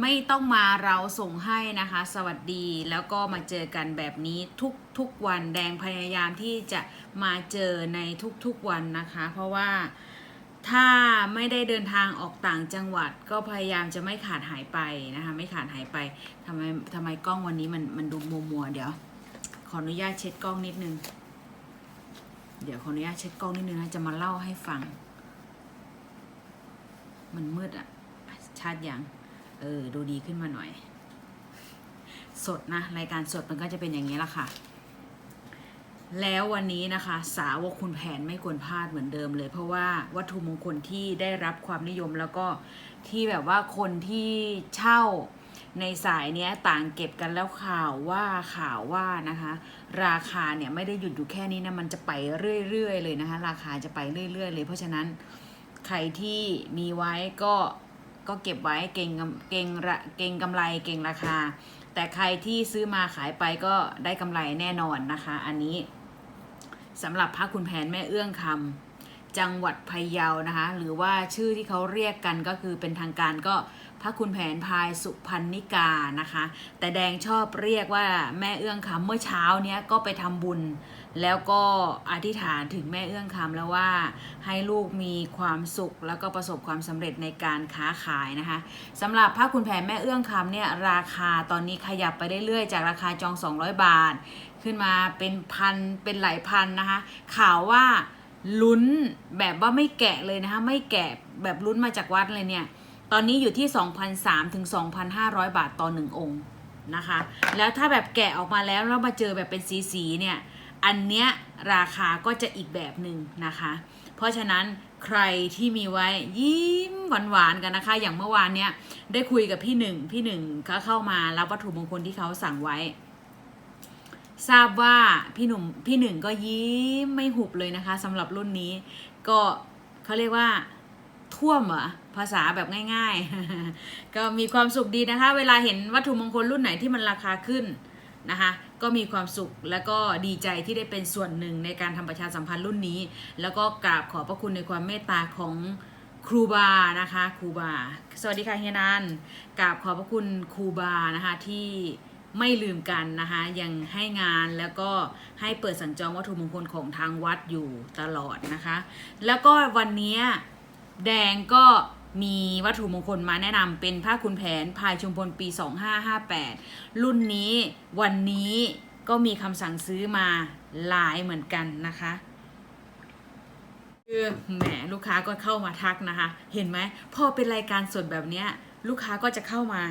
ไม่ต้องมาเราส่งให้นะคะ สวัสดีแล้วก็มาเจอกันแบบนี้ทุกทุกวันแดงพยายามที่จะมาเจอในทุกๆวันนะคะ เพราะว่าถ้าไม่ได้เดินทางออกต่างจังหวัดก็พยายามจะไม่ขาดหายไปนะคะ ไม่ขาดหายไปทำไมทำไมกล้องวันนี้มันมันดูมัวมัวๆเดี๋ยว ขออนุญาตเช็ดกล้องนิดนึง เดี๋ยวขออนุญาตเช็ดกล้องนิดนึงนะจะมาเล่าให้ฟัง มันมืดอะชัดยัง เออ ดูดีขึ้นมาหน่อย สดนะ รายการสดมันก็จะเป็นอย่างนี้ละค่ะ แล้ววันนี้นะคะ สาวกคุณแผนไม่ควรพลาดเหมือนเดิมเลย เพราะว่าวัตถุมงคลที่ได้รับความนิยมแล้วก็ที่แบบว่าคนที่เช่าในสายเนี้ยต่างเก็บกันแล้วข่าวว่าข่าวว่านะคะ ราคาเนี่ยไม่ได้หยุดอยู่แค่นี้นะมันจะไปเรื่อยๆเลยนะคะ ราคาจะไปเรื่อย ๆ เลย เพราะฉะนั้นใครที่มีไว้ก็ ก็เก็บไว้เก่งกำเก่งระเก่งกำไรเก่งราคา แต่ใครที่ซื้อมาขายไปก็ได้กำไรแน่นอนนะคะ อันนี้สำหรับพระคุณแผนแม่เอื้องคำจังหวัดพะเยานะคะ หรือว่าชื่อที่เขาเรียกกันก็คือเป็นทางการก็ พระคุณแผนพายสุพรรณิกานะคะ แต่แดงชอบเรียกว่าแม่เอื้องคำเมื่อเช้าเนี้ยก็ไปทำบุญ แล้วก็อธิษฐานถึงแม่เอื้องคำแล้วว่าให้ลูกมีความสุขแล้วก็ประสบความสำเร็จในการค้าขายนะคะสำหรับพระคุณแผนแม่เอื้องคำเนี่ยราคาตอนนี้ขยับไปเรื่อยๆ จากราคาจอง 200 บาท ขึ้นมาเป็นพันเป็นหลายพันนะคะ ข่าวว่าลุ้นแบบว่าไม่แกะเลยนะคะไม่แกะแบบลุ้นมาจากวัดเลยเนี่ย ตอนนี้อยู่ที่2,003ถึง2,500 บาทต่อหนึ่งองค์นะคะ แล้วถ้าแบบแกะออกมาแล้วแล้วมาเจอแบบเป็นสีๆเนี่ย อันเนี้ยราคาก็จะอีกแบบหนึ่งนะคะ เพราะฉะนั้นใครที่มีไว้ยิ้มหวานๆกันนะคะ อย่างเมื่อวานเนี้ยได้คุยกับพี่หนึ่งพี่หนึ่งก็เข้ามารับวัตถุมงคลที่เขาสั่งไว้ ทราบว่าพี่หนุ่มพี่หนึ่งก็ยิ้มไม่หุบเลยนะคะสำหรับรุ่นนี้ ก็เขาเรียกว่า ท่วมเหรอภาษาแบบง่ายๆ ก็มีความสุขดีนะคะ เวลาเห็นวัตถุมงคลรุ่นไหนที่มันราคาขึ้นนะคะก็มีความสุขแล้วก็ดีใจที่ได้เป็นส่วนหนึ่งในการทำประชาสัมพันธ์รุ่นนี้ แล้วก็กราบขอบพระคุณในความเมตตาของครูบานะคะครูบา สวัสดีค่ะเฮียนันกราบขอบพระคุณครูบานะคะที่ไม่ลืมกันนะคะยังให้งานแล้วก็ให้เปิดสัญจรวัตถุมงคลของทางวัดอยู่ตลอดนะคะ แล้วก็วันนี้ แดงก็มีวัตถุมงคลมาแนะนำเป็นผ้าคุณแผนพายชุมพลปี 2558 รุ่นนี้วันนี้ก็มีคำสั่งซื้อมาหลายเหมือนกันนะคะคือแหมลูกค้าก็เข้ามาทักนะคะ เห็นไหมพอเป็นรายการสดแบบเนี้ยลูกค้าก็จะเข้ามา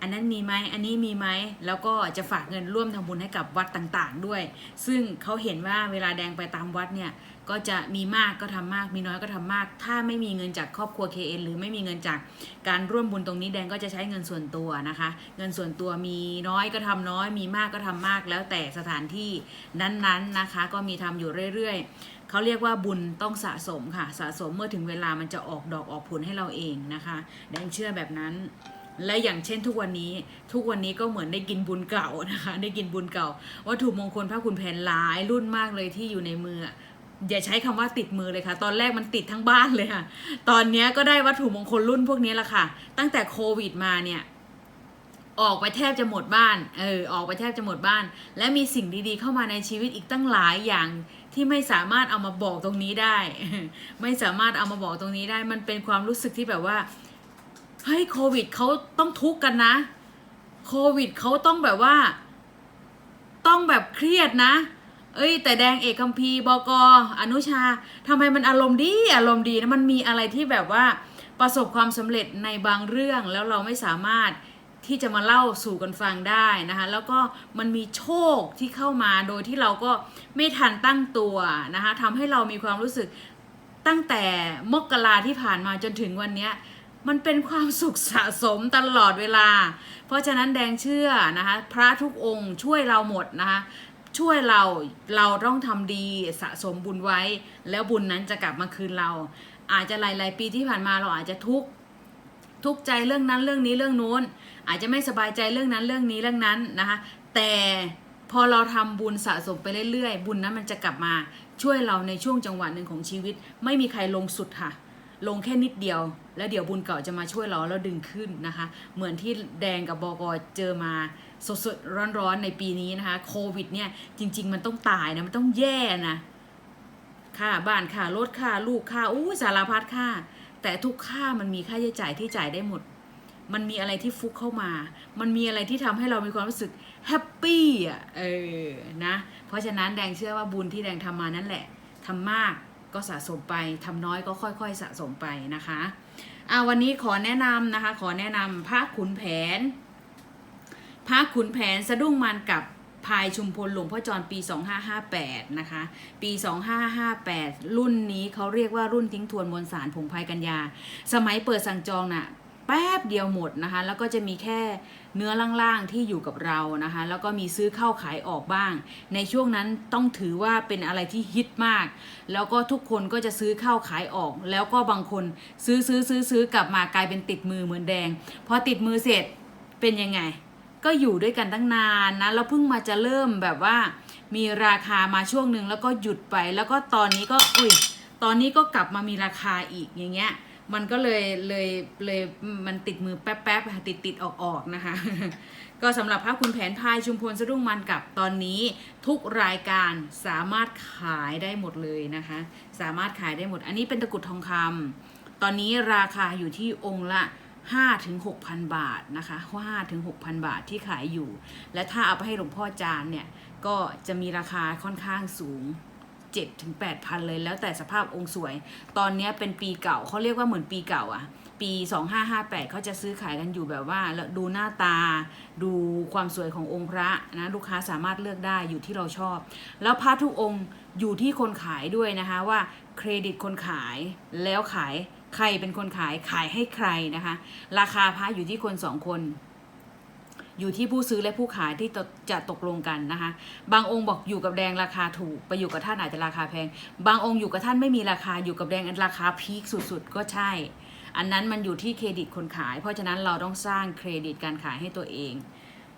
อันนั้นมีไหมอันนี้มีไหมแล้วก็จะฝากเงินร่วมทำบุญให้กับวัดต่างๆ ด้วย ซึ่งเขาเห็นว่าเวลาแดงไปตามวัดเนี่ย ก็จะมีมากก็ทำมาก มีน้อยก็ทำมาก ถ้าไม่มีเงินจากครอบครัว KN หรือไม่มีเงินจากการร่วมบุญตรงนี้แดงก็จะใช้เงินส่วนตัวนะคะ เงินส่วนตัวมีน้อยก็ทำน้อย มีมากก็ทำมาก แล้วแต่สถานที่นั้นๆนะคะ ก็มีทำอยู่เรื่อยๆเขาเรียกว่าบุญต้องสะสมค่ะ สะสมเมื่อถึงเวลามันจะออกดอกออกผลให้เราเองนะคะ แดงเชื่อแบบนั้นและอย่างเช่นทุกวันนี้ทุกวันนี้ก็เหมือนได้กินบุญเก่านะคะ ได้กินบุญเก่า วัตถุมงคลพระคุณแผนหลายรุ่นมากเลยที่อยู่ในมือ อย่าใช้คำว่าติดมือเลยค่ะ ตอนแรกมันติดทั้งบ้านเลยค่ะ ตอนนี้ก็ได้วัตถุมงคลรุ่นพวกนี้ละค่ะ ตั้งแต่โควิดมาเนี่ย ออกไปแทบจะหมดบ้าน เออ ออกไปแทบจะหมดบ้าน และมีสิ่งดีๆ เข้ามาในชีวิตอีกตั้งหลายอย่างที่ไม่สามารถเอามาบอกตรงนี้ได้ ไม่สามารถเอามาบอกตรงนี้ได้ มันเป็นความรู้สึกที่แบบว่า เฮ้ยโควิดเขาต้องทุกข์กันนะ โควิดเขาต้องแบบว่า ต้องแบบเครียดนะ เอ้ย แต่แดงเอกคัมพีร์บกอนุชาทำไมมันอารมณ์ดีอารมณ์ดีนะมันมีอะไรที่แบบว่าประสบความสำเร็จในบางเรื่องแล้วเราไม่สามารถที่จะมาเล่าสู่กันฟังได้นะคะแล้วก็มันมีโชคที่เข้ามาโดยที่เราก็ไม่ทันตั้งตัวนะคะทำให้เรามีความรู้สึกตั้งแต่มกราที่ผ่านมาจนถึงวันนี้มันเป็นความสุขสะสมตลอดเวลา เพราะฉะนั้นแดงเชื่อนะคะพระทุกองค์ช่วยเราหมดนะคะ ช่วยเราเราต้องทำดีสะสมบุญไว้ แล้วบุญนั้นจะกลับมาคืนเรา อาจจะหลาย ๆ ปีที่ผ่านมาเราอาจจะทุกข์ทุกข์ใจเรื่องนั้นเรื่องนี้เรื่องนู้น อาจจะไม่สบายใจเรื่องนั้นเรื่องนี้เรื่องนั้นนะคะแต่พอเราทำบุญสะสมไปเรื่อยๆ บุญนั้นมันจะกลับมาช่วยเราในช่วงจังหวะหนึ่งของชีวิต ไม่มีใครลงสุดค่ะ ลงแค่นิดเดียว แล้วเดี๋ยวบุญเก่าจะมาช่วยเราแล้วดึงขึ้นนะคะ เหมือนที่แดงกับบอกเจอมาสดๆร้อนๆในปีนี้นะคะโควิดเนี่ยจริง ๆ มันต้องตายนะมันต้องแย่นะค่าบ้านค่ารถค่าลูกค่าอู้สารพัดค่า แต่ทุกค่ามันมีค่าใช้จ่ายที่จ่ายได้หมด มันมีอะไรที่ฟุกเข้ามา มันมีอะไรที่ทำให้เรามีความรู้สึกแฮปปี้อะเออนะเพราะฉะนั้นแดงเชื่อว่าบุญที่แดงทำมานั่นแหละทำมาก ก็สะสมไปทำน้อยก็ค่อยๆสะสมไปนะคะอ่าวันนี้ขอแนะนำนะคะ ขอแนะนำพระขุนแผนพระขุนแผนสะดุ้งมันกับพายชุมพลหลวงพ่อจรปี 2558 นะคะ ปี 2558 รุ่นนี้เขาเรียกว่ารุ่นทิ้งทวนมวลสารผงพายกัญญา สมัยเปิดสั่งจองน่ะ แป๊บเดียวหมดนะคะ แล้วก็จะมีแค่เนื้อล่างๆที่อยู่กับเรานะคะ แล้วก็มีซื้อเข้าขายออกบ้าง ในช่วงนั้นต้องถือว่าเป็นอะไรที่ฮิตมาก แล้วก็ทุกคนก็จะซื้อเข้าขายออก แล้วก็บางคนซื้อซื้อซื้อซื้อกลับมากลายเป็นติดมือเหมือนแดง พอติดมือเสร็จเป็นยังไง ก็อยู่ด้วยกันตั้งนานนะ แล้วเพิ่งมาจะเริ่มแบบว่า มีราคามาช่วงหนึ่งแล้วก็หยุดไป แล้วก็ตอนนี้ก็อุ้ย ตอนนี้ก็กลับมามีราคาอีกอย่างเงี้ย มันก็เลยเลยเลยมันติดมือแป๊บๆค่ะติดติดออกออกนะคะ ก็สำหรับพระคุณแผนพายชุมพลสะดุ้งมันกับตอนนี้ทุกรายการสามารถขายได้หมดเลยนะคะ สามารถขายได้หมด อันนี้เป็นตะกรุดทองคำตอนนี้ราคาอยู่ที่องค์ละ5ถึง6,000 บาทนะคะ5ถึง6,000 บาทที่ขายอยู่ และถ้าเอาไปให้หลวงพ่อจานเนี่ย ก็จะมีราคาค่อนข้างสูง 7ถึง8,000 เลย แล้วแต่สภาพองค์สวย ตอนนี้เป็นปีเก่าเขาเรียกว่าเหมือนปีเก่าอะปี 2558เขาจะซื้อขายกันอยู่แบบว่าแล้วดูหน้าตา ดูความสวยขององค์พระนะลูกค้าสามารถเลือกได้อยู่ที่เราชอบ แล้วพระทุกองค์อยู่ที่คนขายด้วยนะคะว่าเครดิตคนขายแล้วขายใครเป็นคนขายขายให้ใครนะคะ ราคาพระอยู่ที่คนสองคน อยู่ที่ผู้ซื้อและผู้ขายที่จะตกลงกันนะคะ บางองค์บอกอยู่กับแดงราคาถูก ไปอยู่กับท่านอาจจะราคาแพง บางองค์อยู่กับท่านไม่มีราคาอยู่กับแดงราคาพีคสุดๆ ก็ใช่ อันนั้นมันอยู่ที่เครดิตคนขาย เพราะฉะนั้นเราต้องสร้างเครดิตการขายให้ตัวเอง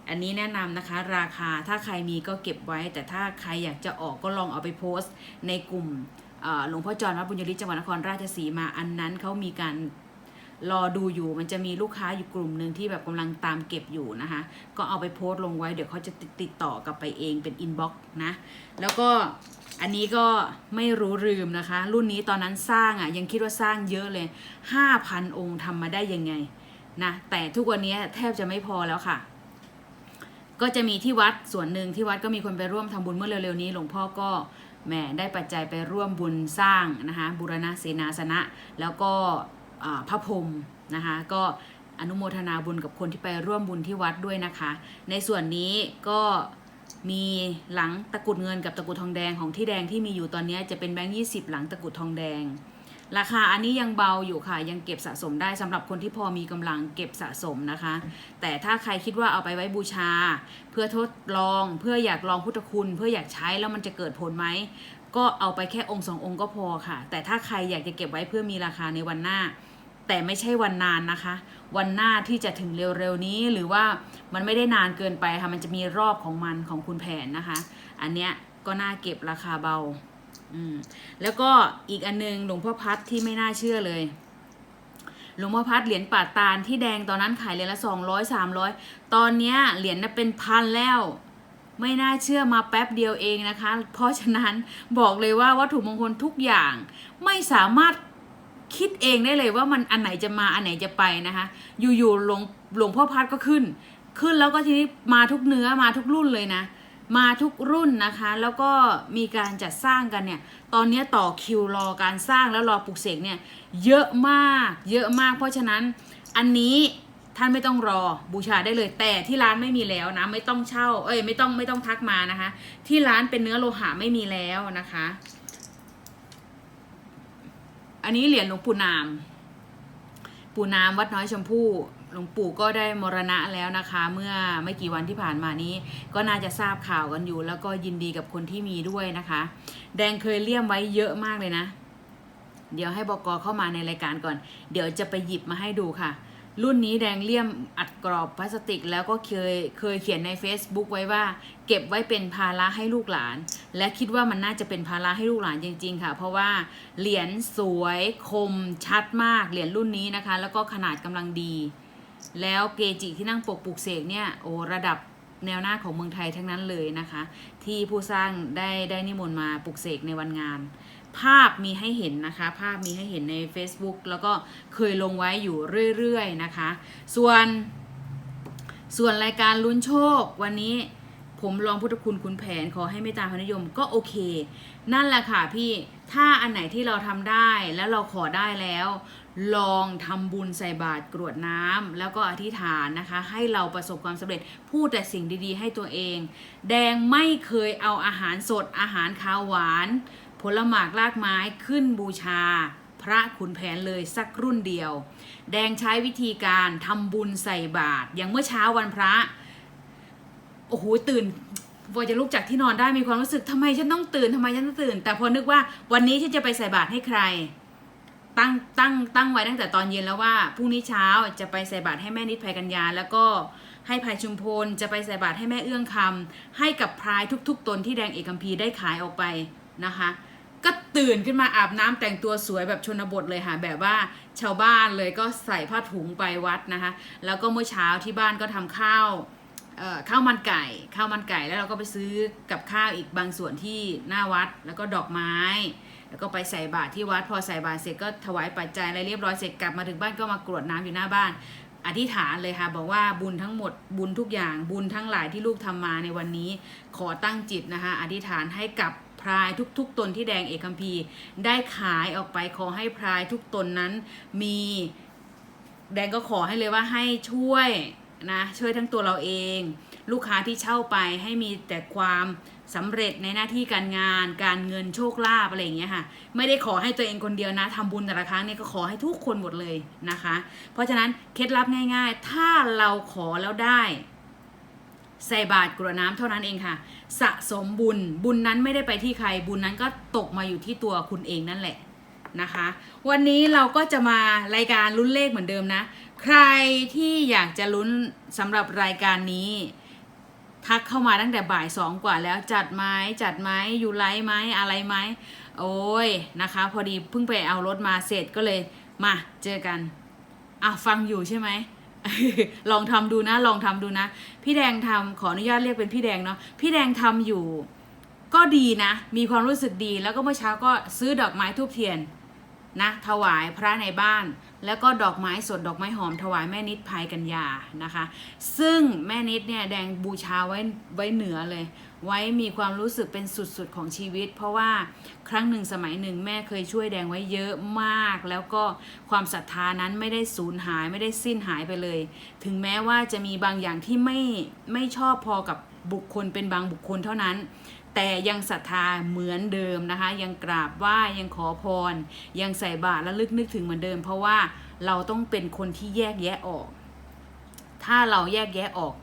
อันนี้แนะนำนะคะ ราคาถ้าใครมีก็เก็บไว้ แต่ถ้าใครอยากจะออกก็ลองเอาไปโพสต์ ในกลุ่มหลวงพ่อจอนวัดบุญยริจังหวัดนครราชสีมาอันนั้นเขามีการ รอดูอยู่มันจะมีลูกค้าอยู่กลุ่มหนึ่งที่แบบกำลังตามเก็บอยู่นะคะ ก็เอาไปโพสต์ลงไว้เดี๋ยวเขาจะติดติดต่อกลับไปเองเป็นอินบ็อกซ์นะ แล้วก็อันนี้ก็ไม่รู้ลืมนะคะ รุ่นนี้ตอนนั้นสร้างอะยังคิดว่าสร้างเยอะเลย 5,000 องค์ทำมาได้ยังไงนะแต่ทุกวันนี้แทบจะไม่พอแล้วค่ะ ก็จะมีที่วัดส่วนหนึ่งที่วัดก็มีคนไปร่วมทำบุญเมื่อเร็วๆนี้ หลวงพ่อก็แหมได้ปัจจัยไปร่วมบุญสร้างนะคะบูรณะเสนาสนะ แล้วก็ พระพรมนะคะก็อนุโมทนาบุญกับคนที่ไปร่วมบุญที่วัดด้วยนะคะ ในส่วนนี้ก็มีหลังตะกุดเงินกับตะกุดทองแดงของที่แดงที่มีอยู่ตอนนี้จะเป็นแบงค์ยี่สิบหลังตะกุดทองแดง ราคาอันนี้ยังเบาอยู่ค่ะ ยังเก็บสะสมได้สำหรับคนที่พอมีกำลังเก็บสะสมนะคะ แต่ถ้าใครคิดว่าเอาไปไว้บูชา เพื่อทดลองเพื่ออยากลองพุทธคุณ เพื่ออยากใช้แล้วมันจะเกิดผลไหม ก็เอาไปแค่องค์สององค์ก็พอค่ะ แต่ถ้าใครอยากจะเก็บไว้เพื่อมีราคาในวันหน้า แต่ไม่ใช่วันนานนะคะ วันหน้าที่จะถึงเร็วๆนี้หรือว่ามันไม่ได้นานเกินไปค่ะ มันจะมีรอบของมันของคุณแผนนะคะ อันเนี้ยก็น่าเก็บราคาเบา อืม แล้วก็อีกอันนึงหลวงพ่อพัดที่ไม่น่าเชื่อเลยหลวงพ่อพัดเหรียญป่าดตาลที่แดงตอนนั้นขายเหรียญละสองร้อยสามร้อยตอนเนี้ยเหรียญน่ะเป็นพันแล้ว ไม่น่าเชื่อมาแป๊บเดียวเองนะคะ เพราะฉะนั้นบอกเลยว่าวัตถุมงคลทุกอย่างไม่สามารถคิดเองได้เลยว่ามันอันไหนจะมาอันไหนจะไปนะคะ อยู่ๆหลวงหลวงพ่อพัดก็ขึ้น ขึ้นแล้วก็ทีนี้มาทุกเนื้อมาทุกรุ่นเลยนะ มาทุกรุ่นนะคะ แล้วก็มีการจัดสร้างกันเนี่ย ตอนนี้ต่อคิวรอการสร้างแล้วรอปลุกเสกเนี่ยเยอะมาก เยอะมาก เพราะฉะนั้นอันนี้ ท่านไม่ต้องรอบูชาได้เลย แต่ที่ร้านไม่มีแล้วนะ ไม่ต้องเช่า เอ้ยไม่ต้องไม่ต้องทักมานะคะ ที่ร้านเป็นเนื้อโลหะไม่มีแล้วนะคะ อันนี้เหรียญหลวงปู่นาม ปู่นามวัดน้อยชมพู่หลวงปู่ก็ได้มรณะแล้วนะคะ เมื่อไม่กี่วันที่ผ่านมานี้ ก็น่าจะทราบข่าวกันอยู่ แล้วก็ยินดีกับคนที่มีด้วยนะคะ แดงเคยเลี่ยมไว้เยอะมากเลยนะ เดี๋ยวให้บกเข้ามาในรายการก่อน เดี๋ยวจะไปหยิบมาให้ดูค่ะ รุ่นนี้แดงเลี่ยมอัดกรอบพลาสติก แล้วก็เคยเคยเขียนใน Facebook ไว้ว่า เก็บไว้เป็นภาระให้ลูกหลาน และคิดว่ามันน่าจะเป็นภาระให้ลูกหลานจริง ๆ ค่ะ เพราะว่าเหรียญสวยคมชัดมากเหรียญรุ่นนี้นะคะ แล้วก็ขนาดกำลังดี แล้วเกจิที่นั่งปกปลุกเสกเนี่ยโอ้ระดับแนวหน้าของเมืองไทยทั้งนั้นเลยนะคะ ที่ผู้สร้างได้ได้นิมนต์มาปลุกเสกในวันงาน ภาพมีให้เห็นนะคะ ภาพมีให้เห็นใน Facebook แล้วก็เคยลงไว้อยู่เรื่อยๆนะคะ ส่วน ส่วนรายการลุ้นโชควันนี้ผมลองพุทธคุณคุณแผนขอให้เมตตาพนิยมก็โอเค นั่นแหละค่ะพี่ถ้าอันไหนที่เราทำได้แล้วเราขอได้แล้ว ลองทำบุญใส่บาตรกรวดน้ำแล้วก็อธิษฐานนะคะ ให้เราประสบความสำเร็จพูดแต่สิ่งดีๆ ให้ตัวเอง แดงไม่เคยเอาอาหารสดอาหารคาวหวาน ผลหมากรากไม้ขึ้นบูชา พระขุนแผนเลยสักรุ่นเดียว แดงใช้วิธีการทำบุญใส่บาตรอย่างเมื่อเช้าวันพระโอ้โหตื่นพอจะลุกจากที่นอนได้มีความรู้สึกทำไมฉันต้องตื่นทำไมฉันต้องตื่น แต่พอนึกว่าวันนี้ฉันจะไปใส่บาตรให้ใคร ตั้งตั้งตั้งไว้ตั้งแต่ตอนเย็นแล้วว่าพรุ่งนี้เช้าจะไปใส่บาตรให้แม่นิดภัยกัญญาแล้วก็ให้ภัยชุมพลจะไปใส่บาตรให้แม่เอื้องคำให้กับพรายทุก ๆ ตนที่แดงเอกคัมพีได้ขายออกไปนะคะ ก็ตื่นขึ้นมาอาบน้ำแต่งตัวสวยแบบชนบทเลยค่ะแบบว่าชาวบ้านเลยก็ใส่ผ้าถุงไปวัดนะคะ แล้วก็เมื่อเช้าที่บ้านก็ทำข้าวข้าวมันไก่ข้าวมันไก่แล้วเราก็ไปซื้อกับข้าวอีกบางส่วนที่หน้าวัดแล้วก็ดอกไม้ แล้วก็ไปใส่บาตรที่วัดพอใส่บาตรเสร็จก็ถวายปัจจัยอะไรเรียบร้อยเสร็จกลับมาถึงบ้านก็มากรวดน้ำอยู่หน้าบ้าน อธิษฐานเลยค่ะบอกว่าบุญทั้งหมดบุญทุกอย่างบุญทั้งหลายที่ลูกทำมาในวันนี้ ขอตั้งจิตนะคะอธิษฐานให้กับ พรายทุกๆ ตนที่แดงเอกคัมพีร์ได้ขายออกไปขอให้พรายทุกตนนั้นมีแดงก็ขอให้เลยว่าให้ช่วยนะช่วยทั้งตัวเราเอง ลูกค้าที่เช่าไปให้มีแต่ความสำเร็จในหน้าที่การงาน การเงินโชคลาภอะไรอย่างเงี้ยค่ะ ไม่ได้ขอให้ตัวเองคนเดียวนะทำบุญแต่ละครั้งเนี่ยก็ขอให้ทุกคนหมดเลยนะคะ เพราะฉะนั้นเคล็ดลับง่าย ๆ ถ้าเราขอแล้วได้ ใส่บาตรกรวดน้ำเท่านั้นเองค่ะ สะสมบุญบุญนั้นไม่ได้ไปที่ใครบุญนั้นก็ตกมาอยู่ที่ตัวคุณเองนั่นแหละนะคะ วันนี้เราก็จะมารายการลุ้นเลขเหมือนเดิมนะ ใครที่อยากจะลุ้นสำหรับรายการนี้ ทักเข้ามาตั้งแต่บ่ายสองกว่าแล้วจัดไหมจัดไหมอยู่ไลฟ์ไหมอะไรไหมโอ้ยนะคะ พอดีเพิ่งไปเอารถมาเสร็จก็เลยมาเจอกันอะฟังอยู่ใช่ไหม ลองทำดูนะ ลองทำดูนะ พี่แดงทำขออนุญาตเรียกเป็นพี่แดงเนาะ พี่แดงทำอยู่ ก็ดีนะ มีความรู้สึกดี แล้วก็เมื่อเช้าก็ซื้อดอกไม้ทูบเทียนนะ ถวายพระในบ้าน แล้วก็ดอกไม้สดดอกไม้หอมถวายแม่นิดภัยกัญญานะคะ ซึ่งแม่นิดเนี่ยแดงบูชาไว้ไว้เหนือเลย ไว้มีความรู้สึกเป็นสุดๆของชีวิต เพราะว่าครั้งหนึ่งสมัยหนึ่งแม่เคยช่วยแดงไว้เยอะมาก แล้วก็ความศรัทธานั้นไม่ได้สูญหายไม่ได้สิ้นหายไปเลย ถึงแม้ว่าจะมีบางอย่างที่ไม่ไม่ชอบพอกับบุคคลเป็นบางบุคคลเท่านั้น แต่ยังศรัทธาเหมือนเดิมนะคะ ยังกราบไหว้ยังขอพร ยังใส่บาตรและลึกนึกถึงเหมือนเดิม เพราะว่าเราต้องเป็นคนที่แยกแยะออก ถ้าเราแยกแยะออก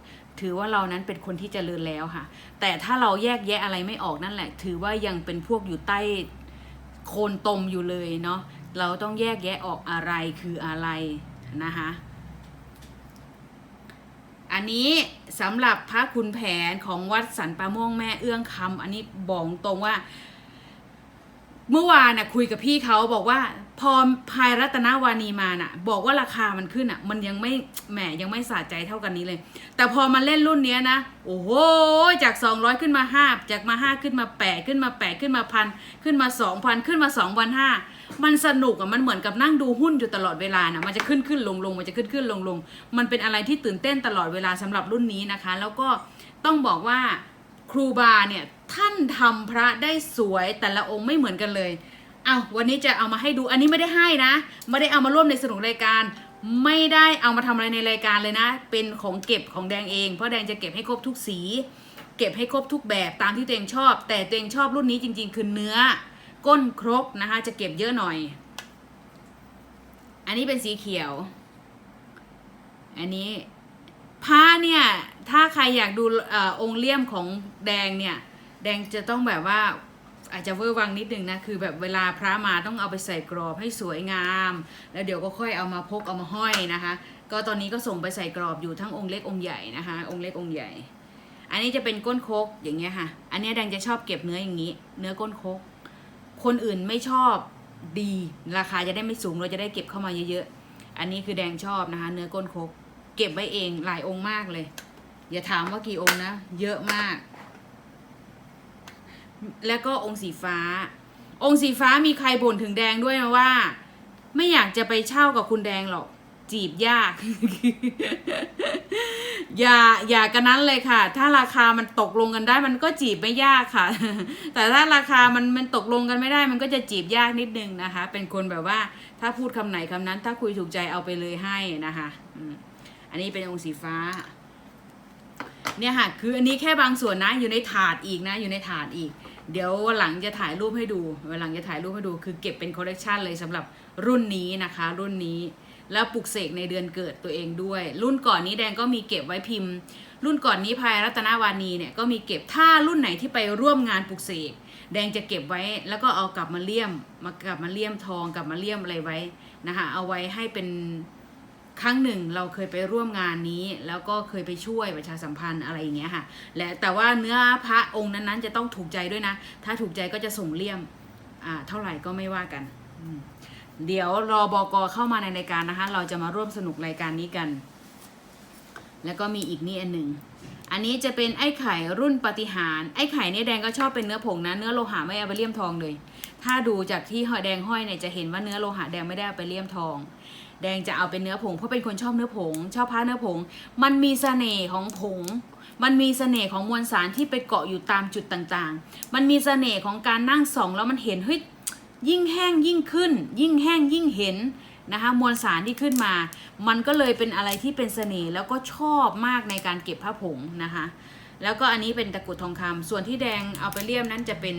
ถือว่าเรานั้นเป็นคนที่เจริญแล้วค่ะ แต่ถ้าเราแยกแยะอะไรไม่ออกนั่นแหละ ถือว่ายังเป็นพวกอยู่ใต้โคนตมอยู่เลยเนาะเราต้องแยกแยะออกอะไรคืออะไรนะคะอันนี้สำหรับพระคุณแผนของวัดสันปะม่วงแม่เอื้องคำอันนี้บอกตรงว่า เมื่อวานน่ะคุยกับพี่เขาบอกว่า พอพายรัตนวานีมาน่ะ บอกว่าราคามันขึ้นอะ มันยังไม่แหมยังไม่สะใจเท่ากันนี้เลย แต่พอมาเล่นรุ่นเนี้ยนะ โอ้โห จาก 200 ขึ้นมา5จากมา5ขึ้นมา8ขึ้นมา8ขึ้นมาพันขึ้นมา2,000ขึ้นมา2 0 0 5มันสนุกอะมันเหมือนกับนั่งดูหุ้นอยู่ตลอดเวลานะมันจะขึ้นขึ้นลงลงมันจะขึ้นขึ้นลงลงมันเป็นอะไรที่ตื่นเต้นตลอดเวลาสำหรับรุ่นนี้นะคะ แล้วก็ต้องบอกว่าครูบาเนี่ย ท่านทำพระได้สวยแต่ละองค์ไม่เหมือนกันเลยเอาวันนี้จะเอามาให้ดูอันนี้ไม่ได้ให้นะ ไม่ได้เอามาร่วมในสนุกรายการ ไม่ได้เอามาทำอะไรในรายการเลยนะ เป็นของเก็บของแดงเอง เพราะแดงจะเก็บให้ครบทุกสี เก็บให้ครบทุกแบบตามที่ตัวเองชอบ แต่ตัวเองชอบรุ่นนี้จริง ๆ คือเนื้อ ก้นครกนะคะ จะเก็บเยอะหน่อย อันนี้เป็นสีเขียว อันนี้ผ้าเนี่ย ถ้าใครอยากดูอองค์เลี่ยมของแดงเนี่ย แดงจะต้องแบบว่าอาจจะเวอร์วังนิดนึงนะ คือแบบเวลาพระมาต้องเอาไปใส่กรอบให้สวยงาม แล้วเดี๋ยวก็ค่อยเอามาพกเอามาห้อยนะคะ ก็ตอนนี้ก็ส่งไปใส่กรอบอยู่ทั้งองค์เล็กองค์ใหญ่นะคะ องค์เล็กองค์ใหญ่ อันนี้จะเป็นก้นโคกอย่างเงี้ยค่ะ อันนี้แดงจะชอบเก็บเนื้ออย่างนี้ เนื้อก้นโคก คนอื่นไม่ชอบดีราคาจะได้ไม่สูงเราจะได้เก็บเข้ามาเยอะๆ อันนี้คือแดงชอบนะคะ เนื้อก้นโคก เก็บไว้เองหลายองค์มากเลย อย่าถามว่ากี่องค์นะ เยอะมาก แล้วก็องค์สีฟ้า องค์สีฟ้ามีใครบ่นถึงแดงด้วยนะว่า ไม่อยากจะไปเช่ากับคุณแดงหรอก จีบยาก อย่าอย่ากันนั้นเลยค่ะ ถ้าราคามันตกลงกันได้ มันก็จีบไม่ยากค่ะ แต่ถ้าราคามันมันตกลงกันไม่ได้ มันก็จะจีบยากนิดนึงนะคะ เป็นคนแบบว่า ถ้าพูดคำไหนคำนั้น ถ้าคุยถูกใจเอาไปเลยให้นะคะอันนี้เป็นองค์สีฟ้าเนี่ยค่ะ คืออันนี้แค่บางส่วนนะ อยู่ในถาดอีกนะ อยู่ในถาดอีก เดี๋ยววันหลังจะถ่ายรูปให้ดูวันหลังจะถ่ายรูปให้ดู คือเก็บเป็นคอลเลกชันเลยสำหรับรุ่นนี้นะคะ รุ่นนี้แล้วปลุกเสกในเดือนเกิดตัวเองด้วย รุ่นก่อนนี้แดงก็มีเก็บไว้พิมพ์ รุ่นก่อนนี้ภายรัตนาวานีเนี่ยก็มีเก็บถ้ารุ่นไหนที่ไปร่วมงานปลุกเสกแดงจะเก็บไว้แล้วก็เอากลับมาเลี่ยมมากลับมาเลี่ยมทองกลับมาเลี่ยมอะไรไว้นะคะเอาไว้ให้เป็น ครั้งหนึ่งเราเคยไปร่วมงานนี้ แล้วก็เคยไปช่วยประชาสัมพันธ์อะไรอย่างเงี้ยค่ะและแต่ว่าเนื้อพระองค์นั้นๆ จะต้องถูกใจด้วยนะ ถ้าถูกใจก็จะส่งเลี่ยมอ่าเท่าไหร่ก็ไม่ว่ากันเดี๋ยวรอบอกเข้ามาในรายการนะคะ เราจะมาร่วมสนุกรายการนี้กัน แล้วก็มีอีกนี่อันหนึ่งอันนี้จะเป็นไอ้ไข่รุ่นปฏิหารไอ้ไข่เนี่ยแดงก็ชอบเป็นเนื้อผงนะเนื้อโลหะไม่เอาไปเลี่ยมทองเลย ถ้าดูจากที่หอยแดงห้อยเนี่ยจะเห็นว่าเนื้อโลหะแดงไม่ได้เอาไปเลี่ยมทอง แดงจะเอาเป็นเนื้อผงเพราะเป็นคนชอบเนื้อผง ชอบผ้าเนื้อผง มันมีเสน่ห์ของผง มันมีเสน่ห์ของมวลสารที่ไปเกาะอยู่ตามจุดต่างๆ มันมีเสน่ห์ของการนั่งส่องแล้วมันเห็นเฮ้ยยิ่งแห้งยิ่งขึ้น ยิ่งแห้งยิ่งเห็นนะคะมวลสารที่ขึ้นมา มันก็เลยเป็นอะไรที่เป็นเสน่ห์แล้วก็ชอบมากในการเก็บผ้าผงนะคะ แล้วก็อันนี้เป็นตะกรุดทองคำส่วนที่แดงเอาไปเลี่ยมนั้นจะเป็น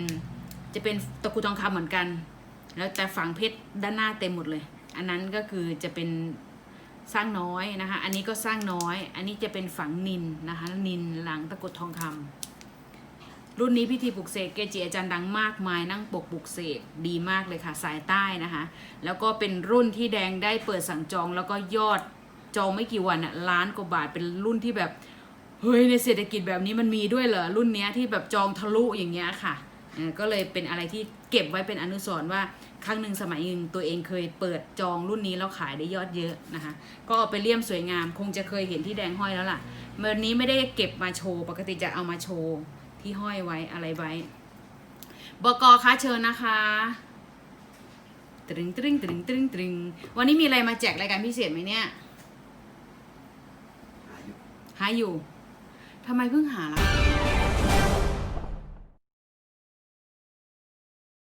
จะเป็นตะกรุดทองคำเหมือนกัน แล้วแต่ฝังเพชรด้านหน้าเต็มหมดเลย อันนั้นก็คือจะเป็นสร้างน้อยนะคะ อันนี้ก็สร้างน้อย อันนี้จะเป็นฝังนินนะคะนินหลังตะกุดทองคำรุ่นนี้พิธีปลุกเสกเกจิอาจารย์ดังมากมายนั่งปกปลุกเสกดีมากเลยค่ะสายใต้นะคะ แล้วก็เป็นรุ่นที่แดงได้เปิดสั่งจอง แล้วก็ยอดจองไม่กี่วันอะล้านกว่าบาทเป็นรุ่นที่แบบเฮ้ยในเศรษฐกิจแบบนี้มันมีด้วยเหรอรุ่นเนี้ยที่แบบจองทะลุอย่างเงี้ยค่ะ ก็เลยเป็นอะไรที่เก็บไว้เป็นอนุสรณ์ว่าครั้งหนึ่งสมัยหนึ่งตัวเองเคยเปิดจองรุ่นนี้แล้วขายได้ยอดเยอะนะคะก็เอาไปเลี่ยมสวยงามคงจะเคยเห็นที่แดงห้อยแล้วล่ะวันนี้ไม่ได้เก็บมาโชว์ปกติจะเอามาโชว์ที่ห้อยไว้อะไรไว้บกคะเชิญนะคะตรึงตรึงตรึงตรึงตรึงวันนี้มีอะไรมาแจกรายการพิเศษไหมเนี่ยหาอยู่หาอยู่ทำไมเพิ่งหาล่ะ